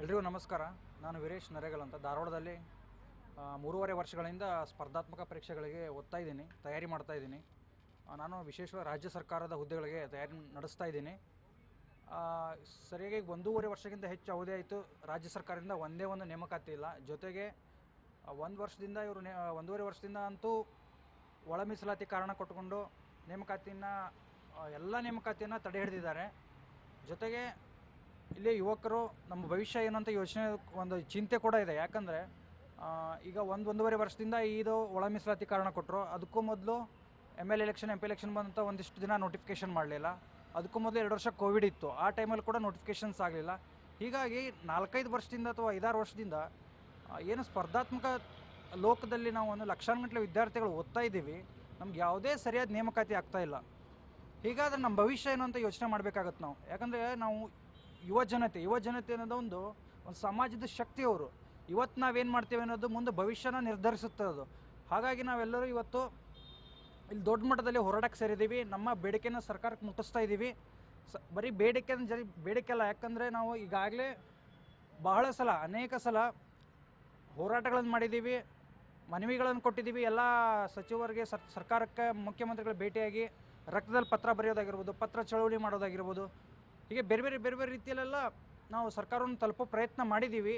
ಎಲ್ರಿಗೂ ನಮಸ್ಕಾರ. ನಾನು ವೀರೇಶ್ ನರೇಗಲ್ ಅಂತ. ಧಾರವಾಡದಲ್ಲಿ ಮೂರುವರೆ ವರ್ಷಗಳಿಂದ ಸ್ಪರ್ಧಾತ್ಮಕ ಪರೀಕ್ಷೆಗಳಿಗೆ ಓದ್ತಾ ಇದ್ದೀನಿ, ತಯಾರಿ ಮಾಡ್ತಾ ಇದ್ದೀನಿ. ನಾನು ವಿಶೇಷವಾಗಿ ರಾಜ್ಯ ಸರ್ಕಾರದ ಹುದ್ದೆಗಳಿಗೆ ತಯಾರಿ ನಡೆಸ್ತಾ ಇದ್ದೀನಿ. ಸರಿಯಾಗಿ ಒಂದೂವರೆ ವರ್ಷಕ್ಕಿಂತ ಹೆಚ್ಚು ಅವಧಿ ಆಯಿತು. ರಾಜ್ಯ ಸರ್ಕಾರದಿಂದ ಒಂದೇ ಒಂದು ನೇಮಕಾತಿ ಇಲ್ಲ. ಜೊತೆಗೆ ಒಂದು ವರ್ಷದಿಂದ ಇವರು ನೇ ಒಂದೂವರೆ ವರ್ಷದಿಂದ ಅಂತೂ ಒಳ ಮೀಸಲಾತಿ ಕಾರಣ ಕೊಟ್ಟುಕೊಂಡು ನೇಮಕಾತಿನ ಎಲ್ಲ ನೇಮಕಾತಿಯನ್ನು ತಡೆ ಹಿಡಿದಿದ್ದಾರೆ ಜೊತೆಗೆ ಇಲ್ಲಿ ಯುವಕರು ನಮ್ಮ ಭವಿಷ್ಯ ಏನಂತ ಯೋಚನೆ ಒಂದು ಚಿಂತೆ ಕೂಡ ಇದೆ. ಯಾಕಂದರೆ ಈಗ ಒಂದು ಒಂದೂವರೆ ವರ್ಷದಿಂದ ಇದು ಒಳ ಮೀಸಲಾತಿ ಕಾರಣ ಕೊಟ್ಟರು ಅದಕ್ಕೂ ಮೊದಲು M L election M P election ಬಂದಂಥ ಒಂದಿಷ್ಟು ದಿನ ನೋಟಿಫಿಕೇಷನ್ ಮಾಡಲಿಲ್ಲ. ಅದಕ್ಕೂ ಮೊದಲು ಎರಡು ವರ್ಷ ಕೋವಿಡ್ ಇತ್ತು. ಆ ಟೈಮಲ್ಲಿ ಕೂಡ ನೋಟಿಫಿಕೇಷನ್ಸ್ ಆಗಲಿಲ್ಲ. ಹೀಗಾಗಿ ನಾಲ್ಕೈದು ವರ್ಷದಿಂದ ಅಥವಾ ಐದಾರು ವರ್ಷದಿಂದ ಏನು ಸ್ಪರ್ಧಾತ್ಮಕ ಲೋಕದಲ್ಲಿ ನಾವು ಒಂದು ಲಕ್ಷಾನುಗಟ್ಟಲೆ ವಿದ್ಯಾರ್ಥಿಗಳು ಓದ್ತಾ ಇದ್ದೀವಿ. ನಮ್ಗೆ ಯಾವುದೇ ಸರಿಯಾದ ನೇಮಕಾತಿ ಆಗ್ತಾ ಇಲ್ಲ. ಹೀಗಾದ್ರೆ ನಮ್ಮ ಭವಿಷ್ಯ ಏನು ಅಂತ ಯೋಚನೆ ಮಾಡಬೇಕಾಗತ್ತೆ ನಾವು. ಯಾಕಂದರೆ ನಾವು ಯುವ ಜನತೆ ಯುವ ಜನತೆ ಅನ್ನೋದು ಒಂದು ಒಂದು ಸಮಾಜದ ಶಕ್ತಿ ಅವರು. ಇವತ್ತು ನಾವೇನು ಮಾಡ್ತೇವೆ ಅನ್ನೋದು ಮುಂದೆ ಭವಿಷ್ಯನ ನಿರ್ಧರಿಸುತ್ತೆ ಅದು. ಹಾಗಾಗಿ ನಾವೆಲ್ಲರೂ ಇವತ್ತು ಇಲ್ಲಿ ದೊಡ್ಡ ಮಟ್ಟದಲ್ಲಿ ಹೋರಾಟಕ್ಕೆ ಸೇರಿದ್ದೀವಿ. ನಮ್ಮ ಬೇಡಿಕೆನ ಸರ್ಕಾರಕ್ಕೆ ಮುಟ್ಟಿಸ್ತಾ ಇದ್ದೀವಿ. ಸ, ಬರೀ ಬೇಡಿಕೆ ಜರಿ, ಬೇಡಿಕೆ ಅಲ್ಲ. ಯಾಕಂದರೆ ನಾವು ಈಗಾಗಲೇ ಬಹಳ ಸಲ, ಅನೇಕ ಸಲ ಹೋರಾಟಗಳನ್ನು ಮಾಡಿದ್ದೀವಿ. ಮನವಿಗಳನ್ನು ಕೊಟ್ಟಿದ್ದೀವಿ. ಎಲ್ಲ ಸಚಿವರಿಗೆ, ಸರ್, ಸರ್ಕಾರಕ್ಕೆ ಮುಖ್ಯಮಂತ್ರಿಗಳ ಭೇಟಿಯಾಗಿ ರಕ್ತದಲ್ಲಿ ಪತ್ರ ಬರೆಯೋದಾಗಿರ್ಬೋದು, ಪತ್ರ ಚಳವಳಿ ಮಾಡೋದಾಗಿರ್ಬೋದು ಹೀಗೆ ಬೇರೆ ಬೇರೆ ಬೇರೆ ಬೇರೆ ರೀತಿಯಲ್ಲೆಲ್ಲ ನಾವು ಸರ್ಕಾರವನ್ನು ತಲುಪೋ ಪ್ರಯತ್ನ ಮಾಡಿದ್ದೀವಿ.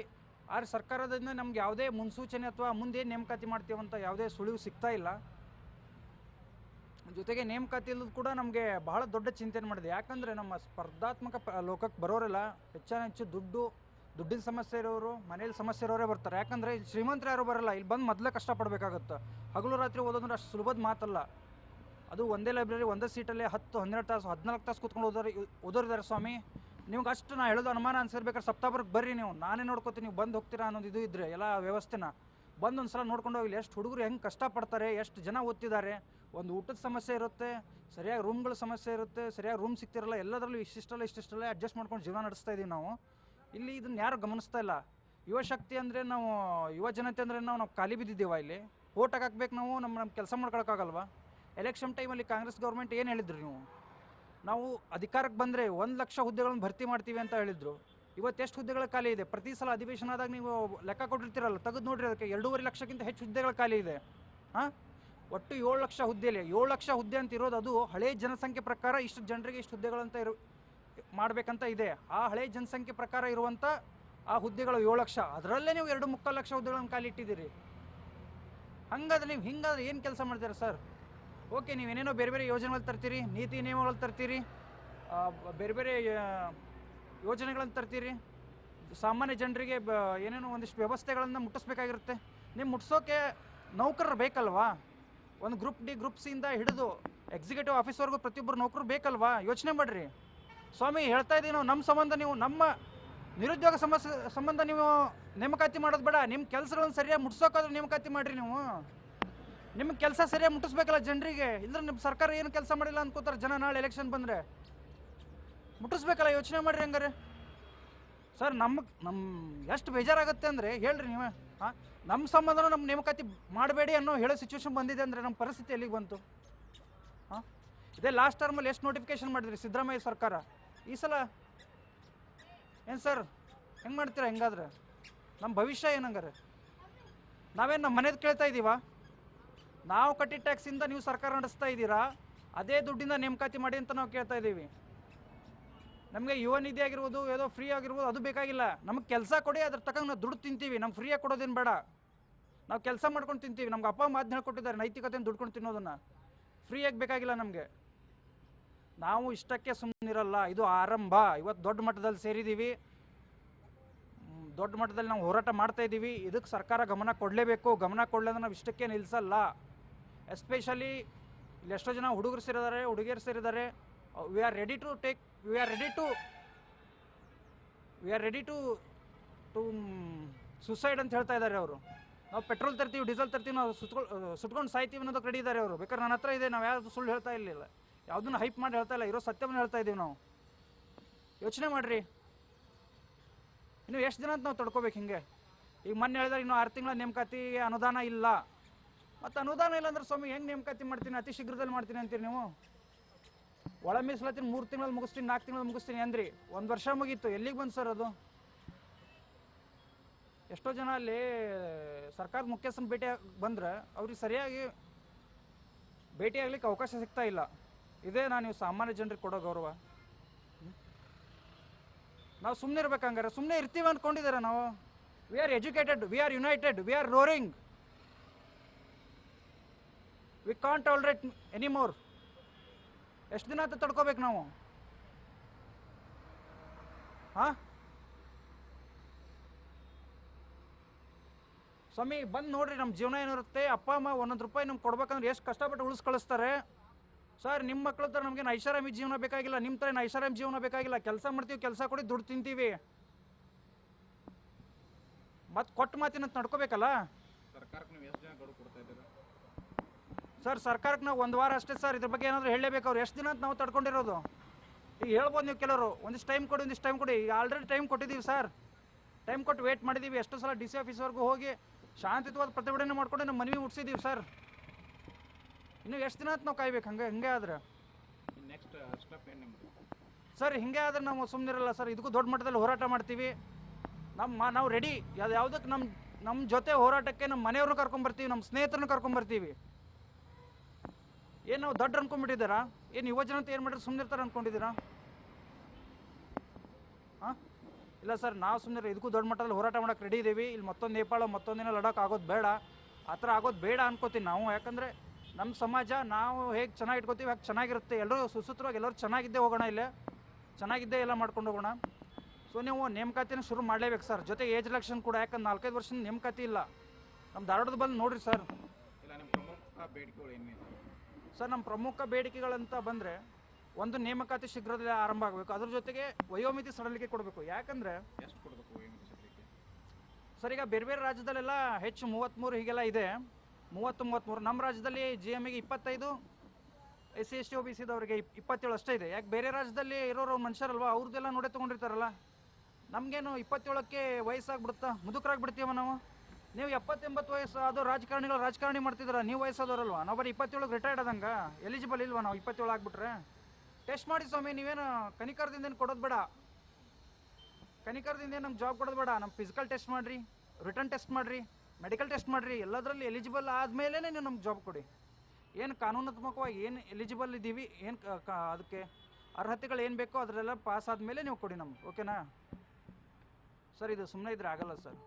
ಆದರೆ ಸರ್ಕಾರದಿಂದ ನಮ್ಗೆ ಯಾವುದೇ ಮುನ್ಸೂಚನೆ ಅಥವಾ ಮುಂದೆ ನೇಮಕಾತಿ ಮಾಡ್ತೀವಂತ ಯಾವುದೇ ಸುಳಿವು ಸಿಗ್ತಾ ಇಲ್ಲ. ಜೊತೆಗೆ ನೇಮಕಾತಿ ಇಲ್ಲದ ಕೂಡ ನಮಗೆ ಬಹಳ ದೊಡ್ಡ ಚಿಂತೆ ಮಾಡಿದೆ. ಯಾಕಂದರೆ ನಮ್ಮ ಸ್ಪರ್ಧಾತ್ಮಕ ಲೋಕಕ್ಕೆ ಬರೋರೆಲ್ಲ ಹೆಚ್ಚಾನ ಹೆಚ್ಚು ದುಡ್ಡು, ದುಡ್ಡಿನ ಸಮಸ್ಯೆ ಇರೋರು ಮನೇಲಿ ಸಮಸ್ಯೆ ಇರೋರೇ ಬರ್ತಾರೆ. ಯಾಕಂದರೆ ಶ್ರೀಮಂತರು ಯಾರು ಬರಲ್ಲ. ಇಲ್ಲಿ ಬಂದು ಮೊದಲೇ ಕಷ್ಟಪಡಬೇಕಾಗತ್ತೆ ಹಗಲು ರಾತ್ರಿ ಓದೋದ್ರೆ ಅಷ್ಟು ಸುಲಭದ ಮಾತಲ್ಲ. ಅದು ಒಂದೇ ಲೈಬ್ರರಿ, ಒಂದೇ ಸೀಟಲ್ಲಿ ಹತ್ತು, ಹನ್ನೆರಡು ತಾಸು, ಹದಿನಾಲ್ಕು ತಾಸು ಕೂತ್ಕೊಂಡು ಓದೋರು, ಓದೋರಿದ್ದಾರೆ ಸ್ವಾಮಿ. ನಿಮ್ಗೆ ಅಷ್ಟು ನಾ ಹೇಳೋದು ಅನುಮಾನ ಅನ್ಸಿರ್ಬೇಕಾದ್ರೆ ಸಪ್ತಾಪುರಕ್ಕೆ ಬರ್ರಿ ನೀವು. ನಾನೇ ನೋಡ್ಕೋತೀನಿ, ನೀವು ಬಂದು ಹೋಗ್ತೀರಾ ಅನ್ನೋದು ಇದು ಇದ್ರೆ, ಎಲ್ಲ ವ್ಯವಸ್ಥೆನ. ಬಂದು ಒಂದು ಸಲ ನೋಡ್ಕೊಂಡು ಹೋಗಲಿ, ಎಷ್ಟು ಹುಡುಗರು ಹೆಂಗೆ ಕಷ್ಟಪಡ್ತಾರೆ, ಎಷ್ಟು ಜನ ಓದ್ತಿದ್ದಾರೆ. ಒಂದು ಊಟದ ಸಮಸ್ಯೆ ಇರುತ್ತೆ, ಸರಿಯಾಗಿ ರೂಮ್ಗಳ ಸಮಸ್ಯೆ ಇರುತ್ತೆ, ಸರಿಯಾಗಿ ರೂಮ್ ಸಿಗ್ತಿರಲ್ಲ, ಎಲ್ಲದರಲ್ಲೂ ಇಷ್ಟಿಷ್ಟಲ್ಲ ಇಷ್ಟಿಷ್ಟಲ್ಲ ಅಡ್ಜಸ್ಟ್ ಮಾಡ್ಕೊಂಡು ಜೀವನ ನಡೆಸ್ತಾ ಇದ್ದೀವಿ ನಾವು. ಇಲ್ಲಿ ಇದನ್ನು ಯಾರು ಗಮನಿಸ್ತಾ ಇಲ್ಲ. ಯುವಶಕ್ತಿ ಅಂದರೆ ನಾವು, ಯುವ ಜನತೆ ಅಂದರೆ ನಾವು ನಾವು ಖಾಲಿ ಬಿದ್ದಿದ್ದೀವ ಇಲ್ಲಿ. ಓಟ್ ಹಾಕ್ಬೇಕು ನಾವು, ನಮ್ಮ ನಮ್ಮ ಕೆಲಸ ಮಾಡ್ಕೊಳಕ್ಕಾಗಲ್ವಾ? ಎಲೆಕ್ಷನ್ ಟೈಮಲ್ಲಿ ಕಾಂಗ್ರೆಸ್ ಗೌರ್ಮೆಂಟ್ ಏನು ಹೇಳಿದ್ರು ನೀವು? ನಾವು ಅಧಿಕಾರಕ್ಕೆ ಬಂದರೆ ಒಂದು ಲಕ್ಷ ಹುದ್ದೆಗಳನ್ನು ಭರ್ತಿ ಮಾಡ್ತೀವಿ ಅಂತ ಹೇಳಿದರು. ಇವತ್ತು ಎಷ್ಟು ಹುದ್ದೆಗಳ ಖಾಲಿ ಇದೆ? ಪ್ರತಿ ಸಲ ಅಧಿವೇಶನ ಆದಾಗ ನೀವು ಲೆಕ್ಕ ಕೊಟ್ಟಿರ್ತೀರಲ್ಲ, ತೆಗೆದು ನೋಡ್ರಿ ಅದಕ್ಕೆ ಎರಡೂವರೆ ಲಕ್ಷಕ್ಕಿಂತ ಹೆಚ್ಚು ಹುದ್ದೆಗಳ ಖಾಲಿ ಇದೆ. ಹಾಂ? ಒಟ್ಟು ಏಳು ಲಕ್ಷ ಹುದ್ದೆಲಿ, ಏಳು ಲಕ್ಷ ಹುದ್ದೆ ಅಂತ ಇರೋದು ಅದು ಹಳೆ ಜನಸಂಖ್ಯೆ ಪ್ರಕಾರ ಇಷ್ಟು ಜನರಿಗೆ ಇಷ್ಟು ಹುದ್ದೆಗಳಂತ ಇರು, ಮಾಡಬೇಕಂತ ಇದೆ. ಆ ಹಳೆ ಜನಸಂಖ್ಯೆ ಪ್ರಕಾರ ಇರುವಂಥ ಆ ಹುದ್ದೆಗಳು ಏಳು ಲಕ್ಷ. ಅದರಲ್ಲೇ ನೀವು ಎರಡು ಮುಕ್ಕಾಲು ಲಕ್ಷ ಹುದ್ದೆಗಳನ್ನು ಖಾಲಿ ಇಟ್ಟಿದ್ದೀರಿ. ಹಂಗಾದ್ರೆ ನೀವು ಹಿಂಗಾದ್ರೆ ಏನು ಕೆಲಸ ಮಾಡ್ತೀರಾ ಸರ್? ಓಕೆ ನೀವು ಏನೇನೋ ಬೇರೆ ಬೇರೆ ಯೋಜನೆಗಳು ತರ್ತೀರಿ? ನೀತಿ ನಿಯಮಗಳು ತರ್ತೀರಿ? ಬೇರೆ ಬೇರೆ ಯೋಜನೆಗಳನ್ನು ತರ್ತೀರಿ? ಸಾಮಾನ್ಯ ಜನರಿಗೆ ಬ, ಏನೇನೋ ಒಂದಿಷ್ಟು ವ್ಯವಸ್ಥೆಗಳನ್ನು ಮುಟ್ಟಿಸ್ಬೇಕಾಗಿರುತ್ತೆ. ನೀವು ಮುಟ್ಟಿಸೋಕೆ ನೌಕರರು ಬೇಕಲ್ವಾ? ಒಂದು ಗ್ರೂಪ್ ಡಿ, ಗ್ರೂಪ್ ಸಿಯಿಂದ ಹಿಡಿದು ಎಕ್ಸಿಕ್ಯೂಟಿವ್ ಆಫೀಸ್ವರೆಗೂ ಪ್ರತಿಯೊಬ್ಬರು ನೌಕರು ಬೇಕಲ್ವಾ? ಯೋಚನೆ ಮಾಡಿರಿ. ಸ್ವಾಮಿ, ಹೇಳ್ತಾ ಇದ್ದೀವಿ ನಾವು ನಮ್ಮ ಸಂಬಂಧ ನೀವು, ನಮ್ಮ ನಿರುದ್ಯೋಗ ಸಮಸ್ಯೆ ಸಂಬಂಧ ನೀವು ನೇಮಕಾತಿ ಮಾಡೋದು ಬೇಡ. ನಿಮ್ಮ ಕೆಲಸಗಳನ್ನು ಸರಿಯಾಗಿ ಮುಟ್ಸೋಕಾದ್ರೂ ನೇಮಕಾತಿ ಮಾಡಿರಿ ನೀವು. ನಿಮ್ಗೆ ಕೆಲಸ ಸರಿಯಾಗಿ ಮುಟ್ಟಿಸ್ಬೇಕಲ್ಲ ಜನರಿಗೆ? ಇಲ್ಲದ್ರೆ ನಿಮ್ಮ ಸರ್ಕಾರ ಏನು ಕೆಲಸ ಮಾಡಿಲ್ಲ ಅನ್ಕೋತಾರೆ ಜನ ನಾಳೆ ಎಲೆಕ್ಷನ್ ಬಂದರೆ? ಮುಟ್ಟಿಸ್ಬೇಕಲ್ಲ, ಯೋಚನೆ ಮಾಡಿರಿ ಹಂಗಾರೆ. ಸರ್, ನಮಗೆ ನಮ್ಮ ಎಷ್ಟು ಬೇಜಾರಾಗುತ್ತೆ ಅಂದರೆ, ಹೇಳ್ರಿ ನೀವೇ. ಹಾಂ? ನಮ್ಮ ಸಂಬಂಧನೂ ನಮ್ಮ ನೇಮಕಾತಿ ಮಾಡಬೇಡಿ ಅನ್ನೋ ಹೇಳೋ ಸಿಚುವೇಶನ್ ಬಂದಿದೆ ಅಂದರೆ ನಮ್ಮ ಪರಿಸ್ಥಿತಿ ಎಲ್ಲಿಗೆ ಬಂತು? ಹಾಂ? ಇದೇ ಲಾಸ್ಟ್ ಟರ್ಮಲ್ಲಿ ಎಷ್ಟು ನೋಟಿಫಿಕೇಶನ್ ಮಾಡಿದ್ರಿ ಸಿದ್ದರಾಮಯ್ಯ ಸರ್ಕಾರ? ಈ ಸಲ ಏನು ಸರ್, ಹೆಂಗೆ ಮಾಡ್ತೀರಾ ಹೆಂಗಾದ್ರೆ? ನಮ್ಮ ಭವಿಷ್ಯ ಏನಂಗಾರೆ ನಾವೇನು ನಮ್ಮ ಮನೇದು ಕೇಳ್ತಾ ಇದ್ದೀವಾ ನಾವು ಕಟ್ಟಿದ ಟ್ಯಾಕ್ಸಿಂದ ನೀವು ಸರ್ಕಾರ ನಡೆಸ್ತಾ ಇದ್ದೀರಾ? ಅದೇ ದುಡ್ಡಿಂದ ನೇಮಕಾತಿ ಮಾಡಿ ಅಂತ ನಾವು ಕೇಳ್ತಾ ಇದ್ದೀವಿ. ನಮಗೆ ಯುವ ನಿಧಿ ಆಗಿರ್ಬೋದು ಏನೋ ಫ್ರೀ ಆಗಿರ್ಬೋದು, ಅದು ಬೇಕಾಗಿಲ್ಲ. ನಮಗೆ ಕೆಲಸ ಕೊಡಿ, ಅದ್ರ ತಕ್ಕಂಗೆ ನಾವು ದುಡ್ಡು ತಿಂತೀವಿ. ನಮ್ಗೆ ಫ್ರೀಯಾಗಿ ಕೊಡೋದೇನು ಬೇಡ. ನಾವು ಕೆಲಸ ಮಾಡ್ಕೊಂಡು ತಿಂತೀವಿ. ನಮ್ಗೆ ಅಪ್ಪ ಮಾತು ಹೇಳ್ಕೊಟ್ಟಿದ್ದಾರೆ ನೈತಿಕತೆಯನ್ನು ದುಡ್ಕೊಂಡು ತಿನ್ನೋದನ್ನು. ಫ್ರೀಯಾಗಿ ಬೇಕಾಗಿಲ್ಲ ನಮಗೆ. ನಾವು ಇಷ್ಟಕ್ಕೆ ಸುಮ್ಮನಿರಲ್ಲ ಇದು ಆರಂಭ. ಇವತ್ತು ದೊಡ್ಡ ಮಟ್ಟದಲ್ಲಿ ಸೇರಿದ್ದೀವಿ ದೊಡ್ಡ ಮಟ್ಟದಲ್ಲಿ ನಾವು ಹೋರಾಟ ಮಾಡ್ತಾ ಇದ್ದೀವಿ. ಇದಕ್ಕೆ ಸರ್ಕಾರ ಗಮನ ಕೊಡಲೇಬೇಕು. ಗಮನ ಕೊಡಲಿಲ್ಲ ನಾವು ಇಷ್ಟಕ್ಕೆ ನಿಲ್ಲಿಸಲ್ಲ ಎಸ್ಪೆಷಲಿ ಇಲ್ಲಿ ಎಷ್ಟೋ ಜನ ಹುಡುಗರು ಸೇರಿದ್ದಾರೆ, ಹುಡುಗಿಯರು ಸೇರಿದ್ದಾರೆ. We are ready to take we are ready to we are ready to to suicide ಅಂತ ಹೇಳ್ತಾ ಇದ್ದಾರೆ ಅವರು. ನಾವು ಪೆಟ್ರೋಲ್ ತರ್ತೀವಿ, ಡೀಸೆಲ್ ತರ್ತೀವಿ, ನಾವು ಸುತ್ಕೊಂಡು ಸುಟ್ಕೊಂಡು ಸಾಯ್ತೀವಿ ಅನ್ನೋದು ರೆಡಿ ಇದ್ದಾರೆ ಅವರು. ಬೇಕಾದ್ರೆ ನನ್ನ ಹತ್ರ ಇದೆ, ನಾವು ಯಾವುದು ಸುಳ್ಳು ಹೇಳ್ತಾ ಇರಲಿಲ್ಲ. ಯಾವುದನ್ನು ಹೈಪ್ ಮಾಡಿ ಹೇಳ್ತಾ ಇಲ್ಲ, ಇರೋ ಸತ್ಯವನ್ನು ಹೇಳ್ತಾ ಇದ್ದೀವಿ ನಾವು. ಯೋಚನೆ ಮಾಡಿರಿ. ಇನ್ನು ಎಷ್ಟು ದಿನ ಅಂತ ನಾವು ತಡ್ಕೋಬೇಕು ಹಿಂಗೆ? ಈಗ ಮೊನ್ನೆ ಹೇಳಿದ್ರೆ, ಇನ್ನು ಆರು ತಿಂಗಳ ನೇಮಕಾತಿ ಅನುದಾನ ಇಲ್ಲ. ಮತ್ತು ಅನುದಾನ ಇಲ್ಲ ಅಂದ್ರೆ ಸ್ವಾಮಿ, ಹೆಂಗೆ ನೇಮಕಾತಿ ಮಾಡ್ತೀನಿ, ಅತಿ ಶೀಘ್ರದಲ್ಲಿ ಮಾಡ್ತೀನಿ ಅಂತೀರಿ ನೀವು? ಒಳ ಮೀಸಲಾತಿ ಮೂರು ತಿಂಗಳಲ್ಲಿ ಮುಗಿಸ್ತೀನಿ, ನಾಲ್ಕು ತಿಂಗಳಲ್ಲಿ ಮುಗಿಸ್ತೀನಿ ಅಂದ್ರಿ. ಒಂದು ವರ್ಷ ಮುಗೀತು, ಎಲ್ಲಿಗೆ ಬಂತು ಸರ್ ಅದು? ಎಷ್ಟೋ ಜನ ಅಲ್ಲಿ ಸರ್ಕಾರದ ಮುಖ್ಯಸ್ಥನ ಭೇಟಿ ಬಂದ್ರೆ ಅವ್ರಿಗೆ ಸರಿಯಾಗಿ ಭೇಟಿ ಆಗ್ಲಿಕ್ಕೆ ಅವಕಾಶ ಸಿಗ್ತಾ ಇಲ್ಲ. ಇದೇ ನಾನು ನೀವು ಸಾಮಾನ್ಯ ಜನರಿಗೆ ಕೊಡೋ ಗೌರವ. ನಾವು ಸುಮ್ಮನೆ ಇರ್ಬೇಕಂಗಾರೆ ಸುಮ್ಮನೆ ಇರ್ತೀವಿ ಅಂದ್ಕೊಂಡಿದ್ದಾರೆ ನಾವು? We are educated we are united we are roaring we can't tolerate any more ಎಷ್ಟು ದಿನ ಅಂತ ತಡ್ಕೋಬೇಕು ನಾವು? ಹಾ? ಸ್ವಾಮಿ, ಬಂದು ನೋಡ್ರಿ ನಮ್ಮ ಜೀವನ ಏನಿರುತ್ತೆ, ಅಪ್ಪ, ಅಮ್ಮ ಒಂದೊಂದು ರೂಪಾಯಿ ನಮ್ಗೆ ಕೊಡ್ಬೇಕಂದ್ರೆ ಎಷ್ಟು ಕಷ್ಟಪಟ್ಟು ಉಳಿಸ್ ಕಳಿಸ್ತಾರೆ ಸರ್ ನಿಮ್ಮ ಮಕ್ಳ ಥರ ನಮಗೆ ಐಷಾರಾಮಿ ಜೀವನ ಬೇಕಾಗಿಲ್ಲ ನಿಮ್ಮ ಥರ ಐಷಾರಾಮಿ ಜೀವನ ಬೇಕಾಗಿಲ್ಲ, ಕೆಲಸ ಮಾಡ್ತೀವಿ, ಕೆಲಸ ಕೊಡಿ, ದುಡ್ಡು ತಿಂತೀವಿ. ಮತ್ತೆ ಕೊಟ್ಟು ಮಾತಿನಂತ ನಡ್ಕೋಬೇಕಲ್ಲ? ಸರ್ಕಾರಕ್ಕೆ ನೀವು ಎಷ್ಟು ಜನ ಸರ್ ಸರ್ಕಾರಕ್ಕೆ ನಾವು ಒಂದು ವಾರ ಅಷ್ಟೇ ಸರ್ ಇದ್ರ ಬಗ್ಗೆ ಏನಾದರೂ ಹೇಳಲೇಬೇಕು. ಅವ್ರು ಎಷ್ಟು ದಿನ ಅಂತ ನಾವು ತಡ್ಕೊಂಡಿರೋದು? ಈಗ ಹೇಳ್ಬೋದು ನೀವು ಕೆಲವರು ಒಂದಿಷ್ಟು ಟೈಮ್ ಕೊಡಿ ಒಂದಿಷ್ಟು ಟೈಮ್ ಕೊಡಿ. ಈಗ ಆಲ್ರೆಡಿ ಟೈಮ್ ಕೊಟ್ಟಿದ್ದೀವಿ ಸರ್. ಟೈಮ್ ಕೊಟ್ಟು ವೇಟ್ ಮಾಡಿದ್ದೀವಿ ಎಷ್ಟು ಸಲ ಡಿ ಸಿ ಆಫೀಸ್ವರೆಗೂ ಹೋಗಿ ಶಾಂತಿಯುತವಾದ ಪ್ರತಿಭಟನೆ ಮಾಡ್ಕೊಂಡು ನಮ್ಮ ಮನವಿ ಮುಟ್ಸಿದ್ದೀವಿ ಸರ್. ಇನ್ನು ಎಷ್ಟು ದಿನ ಅಂತ ನಾವು ಕಾಯ್ಬೇಕು? ಹಂಗೆ ಹಿಂಗೆ ಆದ್ರೆ. ನೆಕ್ಸ್ಟ್ ಸ್ಟೆಪ್ ಏನು ಸರ್ ಹಿಂಗೆ ಆದ್ರೆ ನಾವು ಸುಮ್ಮನಿರಲ್ಲ ಸರ್. ಇದಕ್ಕೂ ದೊಡ್ಡ ಮಟ್ಟದಲ್ಲಿ ಹೋರಾಟ ಮಾಡ್ತೀವಿ. ನಮ್ಮ ನಾವು ರೆಡಿ ಯಾವ್ದು ಯಾವುದಕ್ಕೆ ನಮ್ಮ ನಮ್ಮ ಜೊತೆ ಹೋರಾಟಕ್ಕೆ ನಮ್ಮ ಮನೆಯವ್ರನ್ನ ಕರ್ಕೊಂಬರ್ತೀವಿ ನಮ್ಮ ಸ್ನೇಹಿತರನ್ನ ಕರ್ಕೊಂಬರ್ತೀವಿ. ಏನು ನಾವು ದೊಡ್ಡ ಅನ್ಕೊಂಡ್ಬಿಟ್ಟಿದ್ದೀರಾ? ಏನು ಯುವ ಅಂತ ಏನು ಮಾಡಿದ್ರೆ ಸುಮ್ಮನಿರ್ತಾರೆ ಅನ್ಕೊಂಡಿದ್ದೀರಾ? ಹಾಂ? ಇಲ್ಲ ಸರ್, ನಾವು ಸುಮ್ಮನೆ ಇದಕ್ಕೂ ದೊಡ್ಡ ಮಟ್ಟದಲ್ಲಿ ಹೋರಾಟ ಮಾಡೋಕೆ ರೆಡಿ ಇದ್ದೀವಿ ಇಲ್ಲಿ ಮತ್ತೊಂದು ನೇಪಾಳ ಮತ್ತೊಂದಿನ ಲಡಾಖ್ ಆಗೋದು ಬೇಡ. ಆ ಥರ ಆಗೋದು ಬೇಡ ಅನ್ಕೋತೀನಿ ನಾವು. ಯಾಕಂದರೆ ನಮ್ಮ ಸಮಾಜ, ನಾವು ಹೇಗೆ ಚೆನ್ನಾಗಿ ಇಟ್ಕೋತೀವಿ, ಹಾಗೆ ಚೆನ್ನಾಗಿರುತ್ತೆ. ಎಲ್ಲರೂ ಸುಸೂತ್ರವಾಗಿ ಎಲ್ಲರೂ ಚೆನ್ನಾಗಿದ್ದೇ ಹೋಗೋಣ ಇಲ್ಲೇ. ಚೆನ್ನಾಗಿದ್ದೆ ಎಲ್ಲ ಮಾಡ್ಕೊಂಡು ಹೋಗೋಣ. ಸೊ ನೀವು ನೇಮಕಾತಿನ ಶುರು ಮಾಡಲೇಬೇಕು ಸರ್. ಜೊತೆಗೆ ಏಜ್ ಎಲೆಕ್ಷನ್ ಕೂಡ, ಯಾಕಂದ್ರೆ ನಾಲ್ಕೈದು ವರ್ಷದ ನೇಮಕಾತಿ ಇಲ್ಲ. ನಮ್ಮ ಧಾರವಾಡದ ಬಂದು ನೋಡಿರಿ ಸರ್. ಸರ್ ನಮ್ಮ ಪ್ರಮುಖ ಬೇಡಿಕೆಗಳಂತ ಬಂದರೆ ಒಂದು ನೇಮಕಾತಿ ಶೀಘ್ರದಲ್ಲೇ ಆರಂಭ ಆಗಬೇಕು. ಅದ್ರ ಜೊತೆಗೆ ವಯೋಮಿತಿ ಸಡಲಿಕೆ ಕೊಡಬೇಕು. ಯಾಕಂದರೆ ಎಷ್ಟು ಕೊಡಬೇಕು ವಯೋಮಿತಿ ಸಡಲಿಕೆ? ಸರ್ ಈಗ ಬೇರೆ ಬೇರೆ ರಾಜ್ಯದಲ್ಲೆಲ್ಲ ಹೆಚ್ಚು ಮೂವತ್ತ್ಮೂರು ಹೀಗೆಲ್ಲ ಇದೆ. ಮೂವತ್ತು ಮೂವತ್ತ್ಮೂರು ನಮ್ಮ ರಾಜ್ಯದಲ್ಲಿ ಜಿ ಎಮ್ಗೆ ಇಪ್ಪತ್ತೈದು S C S T O B ಸಿದವರಿಗೆ ಇಪ್ಪತ್ತೇಳು ಅಷ್ಟೇ ಇದೆ. ಯಾಕೆ ಬೇರೆ ರಾಜ್ಯದಲ್ಲಿ ಇರೋರು ಮನುಷ್ಯರಲ್ವಾ? ಅವ್ರದ್ದೆಲ್ಲ ನೋಡೇ ತೊಗೊಂಡಿರ್ತಾರಲ್ಲ. ನಮಗೇನು ಇಪ್ಪತ್ತೇಳಕ್ಕೆ ವಯಸ್ಸಾಗ್ಬಿಡುತ್ತಾ? ಮುದುಕರಾಗ್ಬಿಡ್ತೀವ ನಾವು? ನೀವು ಎಪ್ಪತ್ತೆಂಬತ್ತು ವಯಸ್ಸು ಅದು ರಾಜಕಾರಣಿಗಳು ರಾಜಕಾರಣಿ ಮಾಡ್ತಿದ್ರ, ನೀವು ವಯಸ್ಸಾದವರಲ್ವಾ? ನಾವು ಬರೀ ಇಪ್ಪತ್ತೇಳಕ್ಕೆ ರಿಟೈರ್ಡ್ ಆದಂಗ. ಎಲಿಜಿಬಲ್ ಇಲ್ವಾ ನಾವು ಇಪ್ಪತ್ತೇಳು ಆಗ್ಬಿಟ್ರೆ? ಟೆಸ್ಟ್ ಮಾಡಿ ಸ್ವಾಮಿ, ನೀವೇನು ಕನಿಕರದಿಂದ ಏನು ಕೊಡೋದು ಬೇಡ? ಕನಿಕರದಿಂದ ನಮ್ಗೆ ಜಾಬ್ ಕೊಡೋದು ಬೇಡ? ನಮ್ಮ ಫಿಸಿಕಲ್ ಟೆಸ್ಟ್ ಮಾಡಿರಿ ರಿಟರ್ನ್ ಟೆಸ್ಟ್ ಮಾಡಿರಿ ಮೆಡಿಕಲ್ ಟೆಸ್ಟ್ ಮಾಡಿರಿ, ಎಲ್ಲದರಲ್ಲಿ ಎಲಿಜಿಬಲ್ ಆದಮೇಲೆ ನೀವು ನಮ್ಗೆ ಜಾಬ್ ಕೊಡಿ. ಏನು ಕಾನೂನಾತ್ಮಕವಾಗಿ ಏನು ಎಲಿಜಿಬಲ್ ಇದ್ದೀವಿ ಏನು ಅದಕ್ಕೆ ಅರ್ಹತೆಗಳು ಏನು ಬೇಕೋ ಅದರೆಲ್ಲ ಪಾಸ್ ಆದಮೇಲೆ ನೀವು ಕೊಡಿ ನಮ್ಗೆ ಓಕೆನಾ ಸರ್, ಇದು ಸುಮ್ಮನೆ ಇದ್ರೆ ಆಗಲ್ಲ ಸರ್.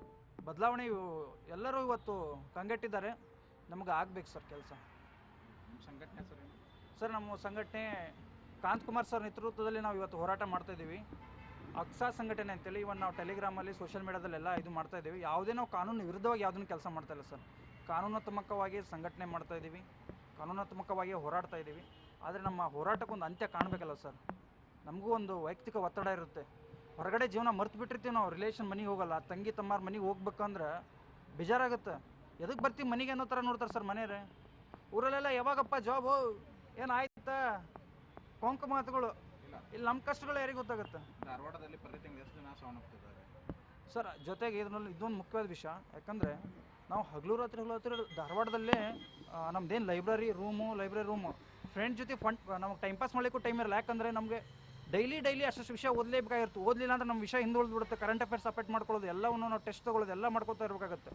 ಬದಲಾವಣೆ ಎಲ್ಲರೂ ಇವತ್ತು ಕಂಗೆಟ್ಟಿದ್ದಾರೆ. ನಮಗೆ ಆಗ್ಬೇಕು ಸರ್ ಕೆಲಸ. ಸಂಘಟನೆ ಸರ್ ಸರ್ ನಮ್ಮ ಸಂಘಟನೆ ಕಾಂತ್ ಕುಮಾರ್ ಸರ್ ನೇತೃತ್ವದಲ್ಲಿ ನಾವು ಇವತ್ತು ಹೋರಾಟ ಮಾಡ್ತಾ ಇದ್ದೀವಿ. ಅಕ್ಸಾ ಸಂಘಟನೆ ಅಂತೇಳಿ ಇವನ್ ನಾವು ಟೆಲಿಗ್ರಾಮಲ್ಲಿ ಸೋಷಿಯಲ್ ಮೀಡಿಯಾದಲ್ಲೆಲ್ಲ ಇದು ಮಾಡ್ತಾ ಇದ್ದೀವಿ. ಯಾವುದೇ ನಾವು ಕಾನೂನು ವಿರುದ್ಧವಾಗಿ ಯಾವುದನ್ನು ಕೆಲಸ ಮಾಡ್ತಾ ಇಲ್ಲ ಸರ್. ಕಾನೂನಾತ್ಮಕವಾಗಿ ಸಂಘಟನೆ ಮಾಡ್ತಾ ಇದ್ದೀವಿ. ಕಾನೂನಾತ್ಮಕವಾಗಿ ಹೋರಾಡ್ತಾ ಇದ್ದೀವಿ. ಆದರೆ ನಮ್ಮ ಹೋರಾಟಕ್ಕೊಂದು ಅಂತ್ಯ ಕಾಣಬೇಕಲ್ಲ ಸರ್. ನಮಗೂ ಒಂದು ವೈಯಕ್ತಿಕ ಒತ್ತಡ ಇರುತ್ತೆ. ಹೊರಗಡೆ ಜೀವನ ಮರ್ತು ಬಿಟ್ಟಿರ್ತೀವಿ ನಾವು ರಿಲೇಷನ್ ಮನೆಗೆ ಹೋಗಲ್ಲ ತಂಗಿ ತಮ್ಮಾರ ಮನೆಗೆ ಹೋಗ್ಬೇಕಂದ್ರೆ ಬೇಜಾರಾಗುತ್ತೆ. ಎದಕ್ಕೆ ಬರ್ತೀವಿ ಮನೆಗೆ ಅನ್ನೋ ಥರ ನೋಡ್ತಾರೆ ಸರ್ ಮನೆಯವ್ರೆ. ಊರಲ್ಲೆಲ್ಲ ಯಾವಾಗಪ್ಪ ಜಾಬು ಏನು ಆಯ್ತಾ? ಕೊಂಕ ಮಾತುಗಳು. ಇಲ್ಲ ನಮ್ಮ ಕಷ್ಟಗಳು ಯಾರಿಗೆ ಗೊತ್ತಾಗುತ್ತೆ? ಧಾರವಾಡದಲ್ಲಿ ಪ್ರತಿ ತಿಂಗಳು ಎಷ್ಟು ಜನ ಸಾವನ್ನಪ್ತಿದ್ದಾರೆ ಸರ್ ಜೊತೆಗೆ ಇದರಲ್ಲಿ ಇದೊಂದು ಮುಖ್ಯವಾದ ವಿಷಯ ಯಾಕಂದರೆ ನಾವು ಹಗಲು ರಾತ್ರಿ ಹಗಲು ರಾತ್ರಿ ಧಾರವಾಡದಲ್ಲೇ ನಮ್ದೇನು library room library room friend ಜೊತೆ ಫಂಡ್ ನಮಗೆ ಟೈಮ್ ಪಾಸ್ ಮಾಡಲಿಕ್ಕೂ ಟೈಮ್ ಇರಲ್ಲ ಯಾಕಂದರೆ ನಮಗೆ ಡೈಲಿ ಡೈಲಿ ಅಷ್ಟು ವಿಷಯ ಓದಲೇಬೇಕಾಗಿರುತ್ತೆ. ಓದಲಿಲ್ಲ ಅಂದ್ರೆ ನಮ್ಮ ವಿಷಯ ಹಿಂದೆ ಬಿಡುತ್ತೆ ಕರೆಂಟ್ ಅಫೇರ್ಸ್ ಅಪೇಟ್ ಮಾಡ್ಕೊಳ್ಳೋದು, ಎಲ್ಲವನ್ನು ನಾವು ಟೆಸ್ಟ್ ತಗೊಳ್ಳೋದು, ಎಲ್ಲ ಮಾಡ್ಕೊತಾ ಇರಬೇಕಾಗುತ್ತೆ.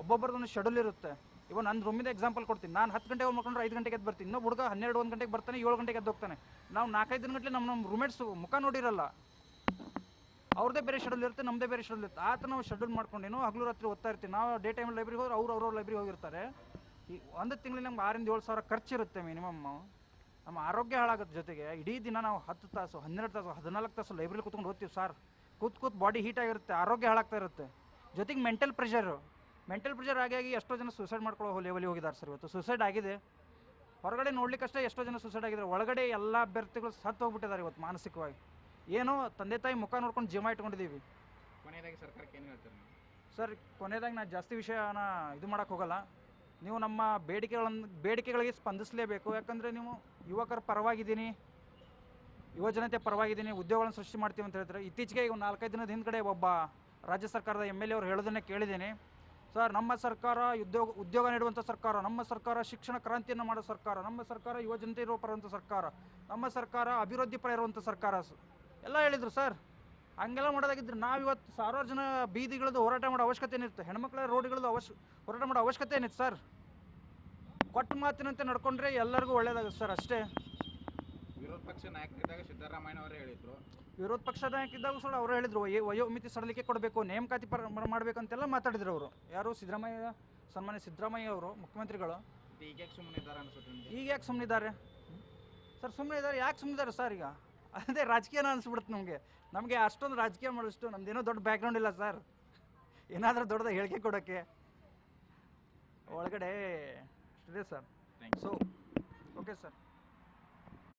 ಒಬ್ಬೊಬ್ಬರದೊಂದು ಶೆಡ್ಯೂಲ್ ಇರುತ್ತೆ. ಇವಾಗ ನನ್ನ ರೂಮಿಂದ ಎಕ್ಸಾಂಪಲ್ ಕೊಡ್ತೀನಿ. ನಾನು ಹತ್ತು ಗಂಟೆಗೆ ಮಾಡ್ಕೊಂಡ್ರೆ ಐದು ಗಂಟೆಗೆ ಎದ್ದು ಬರ್ತೀನಿ. ಇನ್ನೊಬ್ಬ ಹುಡುಗ ಹನ್ನೆರಡು, ಒಂದು ಗಂಟೆಗೆ ಬರ್ತಾನೆ, ಏಳು ಗಂಟೆಗೆ ಎದ್ದು ಹೋಗ್ತಾನೆ. ನಾವು ನಾಲ್ಕೈದು ಗಂಟೆ ನಮ್ಮ ನಮ್ಮ ರೂಮೇಟ್ಸ್ ಮುಖ ನೋಡಿರಲ್ಲ. ಅವ್ರದೇ ಬೇರೆ ಶೆಡ್ಯೂಲ್ ಇರುತ್ತೆ ನಮ್ಮದೇ ಬೇರೆ ಶೆಡ್ಯೂಲ್ ಇರುತ್ತೆ. ಆತ ನಾವು ಶೆಡ್ಯೂಲ್ ಮಾಡ್ಕೊಂಡೇನು ಹಗಲು ರಾತ್ರಿ ಓದ್ತಾ ಇರ್ತೀವಿ. ನಾವು ಡೇ ಟೈಮ್ ಲೈಬ್ರಿಗೆ ಹೋದ್ರೆ ಅವ್ರು ಅವ್ರವ್ರ ಲೈಬ್ರಿಗೆ ಹೋಗಿರ್ತಾರೆ. ಒಂದು ತಿಂಗಳಿಗೆ ನಮ್ಗೆ ಆರಿಂದ ಏಳು ಸಾವಿರ ಖರ್ಚಿರುತ್ತೆ ಮಿನಿಮಮ್ ನಮ್ಮ ಆರೋಗ್ಯ ಹಾಳಾಗುತ್ತೆ ಜೊತೆಗೆ ಇಡೀ ದಿನ ನಾವು ಹತ್ತು ತಾಸು ಹನ್ನೆರಡು ತಾಸು ಹದಿನಾಲ್ಕು ತಾಸು ಲೈಬ್ರರಿ ಕೂತ್ಕೊಂಡು ಓದ್ತೀವಿ ಸರ್ ಕೂತ್ ಕೂತ್ ಬಾಡಿ ಹೀಟ್ ಆಗಿರುತ್ತೆ ಆರೋಗ್ಯ ಹಾಳಾಗ್ತಾ ಇರುತ್ತೆ. ಜೊತೆಗೆ ಮೆಂಟಲ್ ಪ್ರೆಷರು ಮೆಂಟಲ್ ಪ್ರೆಷರ್ ಆಗಿ ಆಗಿ ಎಷ್ಟೋ ಜನ ಸೂಸೈಡ್ ಮಾಡ್ಕೊಳ್ಳೋ ಲೆವೆಲಿಗೆ ಹೋಗಿದ್ದಾರೆ ಸರ್ ಇವತ್ತು. ಸೂಸೈಡ್ ಆಗಿದೆ. ಹೊರಗಡೆ ನೋಡ್ಲಿಕ್ಕಷ್ಟೇ ಎಷ್ಟೋ ಜನ ಸೂಸೈಡ್ ಆಗಿದ್ದಾರೆ. ಒಳಗಡೆ ಎಲ್ಲ ಅಭ್ಯರ್ಥಿಗಳು ಸತ್ತು ಹೋಗ್ಬಿಟ್ಟಿದ್ದಾರೆ ಇವತ್ತು ಮಾನಸಿಕವಾಗಿ. ಏನೋ ತಂದೆ ತಾಯಿ ಮುಖ ನೋಡ್ಕೊಂಡು ಜೀವ ಇಟ್ಕೊಂಡಿದ್ದೀವಿ. ಕೊನೆಯದಾಗಿ ಸರ್ಕಾರಕ್ಕೆ ಏನು ಹೇಳ್ತಾರೆ ಸರ್ ಕೊನೆಯದಾಗಿ ನಾನು ಜಾಸ್ತಿ ವಿಷಯನ ಇದು ಮಾಡೋಕ್ಕೆ ಹೋಗಲ್ಲ. ನೀವು ನಮ್ಮ ಬೇಡಿಕೆಗಳನ್ನು ಬೇಡಿಕೆಗಳಿಗೆ ಸ್ಪಂದಿಸಲೇಬೇಕು. ಯಾಕಂದರೆ ನೀವು ಯುವಕರ ಪರವಾಗಿದ್ದೀನಿ, ಯುವ ಜನತೆ ಪರವಾಗಿದ್ದೀನಿ, ಉದ್ಯೋಗಗಳನ್ನು ಸೃಷ್ಟಿ ಮಾಡ್ತೀವಿ ಅಂತ ಹೇಳ್ತಾರೆ ಇತ್ತೀಚೆಗೆ ಈಗ ನಾಲ್ಕೈದು ದಿನದ ಹಿಂದ್ಗಡೆ ಒಬ್ಬ ರಾಜ್ಯ ಸರ್ಕಾರದ ಎಂ ಎಲ್ ಎ ಅವರು ಹೇಳೋದನ್ನೇ ಕೇಳಿದ್ದೀನಿ. ಸರ್, ನಮ್ಮ ಸರ್ಕಾರ ಉದ್ಯೋಗ ಉದ್ಯೋಗ ನೀಡುವಂಥ ಸರ್ಕಾರ, ನಮ್ಮ ಸರ್ಕಾರ ಶಿಕ್ಷಣ ಕ್ರಾಂತಿಯನ್ನು ಮಾಡೋ ಸರ್ಕಾರ, ನಮ್ಮ ಸರ್ಕಾರ ಯುವ ಜನತೆ ಇರುವ ಪರಂಥ ಸರ್ಕಾರ, ನಮ್ಮ ಸರ್ಕಾರ ಅಭಿವೃದ್ಧಿ ಪರ ಇರುವಂಥ ಸರ್ಕಾರ ಎಲ್ಲ ಹೇಳಿದರು ಸರ್. ಹಂಗೆಲ್ಲ ಮಾಡೋದಾಗಿದ್ದರೆ ನಾವು ಇವತ್ತು ಸಾವಿರಾರು ಜನ ಬೀದಿಗಳದ್ದು ಹೋರಾಟ ಮಾಡೋ ಅವಶ್ಯಕತೆ ಏನಿತ್ತು ಹೆಣ್ಮಕ್ಳ ರೋಡ್ಗಳದ್ದು ಅವಶ್ಯ, ಹೋರಾಟ ಮಾಡೋ ಅವಶ್ಯಕತೆ ಏನಿತ್ತು ಸರ್? ಕೊಟ್ಟ ಮಾತಿನಂತೆ ನಡ್ಕೊಂಡ್ರೆ ಎಲ್ಲರಿಗೂ ಒಳ್ಳೇದಾಗುತ್ತೆ ಸರ್ ಅಷ್ಟೇ. ವಿರೋಧ ಪಕ್ಷ ನಾಯಕರಿದ್ದಾಗ ಸಿದ್ದರಾಮಯ್ಯ ಅವರೇ ಹೇಳಿದ್ರು. ವಿರೋಧ ಪಕ್ಷ ನಾಯಕಿದ್ದಾಗ ಸರ್ ಅವರು ಹೇಳಿದ್ರು ವಯೋ ವಯೋಮಿತಿ ಸಡಲಿಕೆ ಕೊಡಬೇಕು ನೇಮಕಾತಿ ಪರ ಮಾಡಬೇಕಂತೆಲ್ಲ ಮಾತಾಡಿದ್ರು ಅವರು. ಯಾರು? ಸಿದ್ದರಾಮಯ್ಯ ಸನ್ಮಾನ್ಯ ಸಿದ್ದರಾಮಯ್ಯ ಅವರು ಮುಖ್ಯಮಂತ್ರಿಗಳು. ಈಗ ಯಾಕೆ ಸುಮ್ಮನೆ ಇದ್ದಾರೆ ಅನ್ಸುತ್ತೆ ನಿಮಗೆ? ಈಗ ಯಾಕೆ ಸುಮ್ಮನಿದ್ದಾರೆ ಸರ್ ಸುಮ್ಮನೆ ಇದ್ದಾರೆ ಯಾಕೆ ಸುಮ್ಮನಿದ್ದಾರೆ ಸರ್ ಈಗ? ಅದೇ ರಾಜಕೀಯನ ಅನಿಸ್ಬಿಡುತ್ತೆ ನಮಗೆ. ನಮಗೆ ಅಷ್ಟೊಂದು ರಾಜಕೀಯ ಮಾಡೋಷ್ಟು ನಮ್ದೇನೋ ದೊಡ್ಡ ಬ್ಯಾಕ್ಗ್ರೌಂಡ್ ಇಲ್ಲ ಸರ್. ಏನಾದರೂ ದೊಡ್ಡದ ಹೇಳಿಕೆ ಕೊಡೋಕ್ಕೆ ಒಳಗಡೆ ಇದೆ sir thank you so okay sir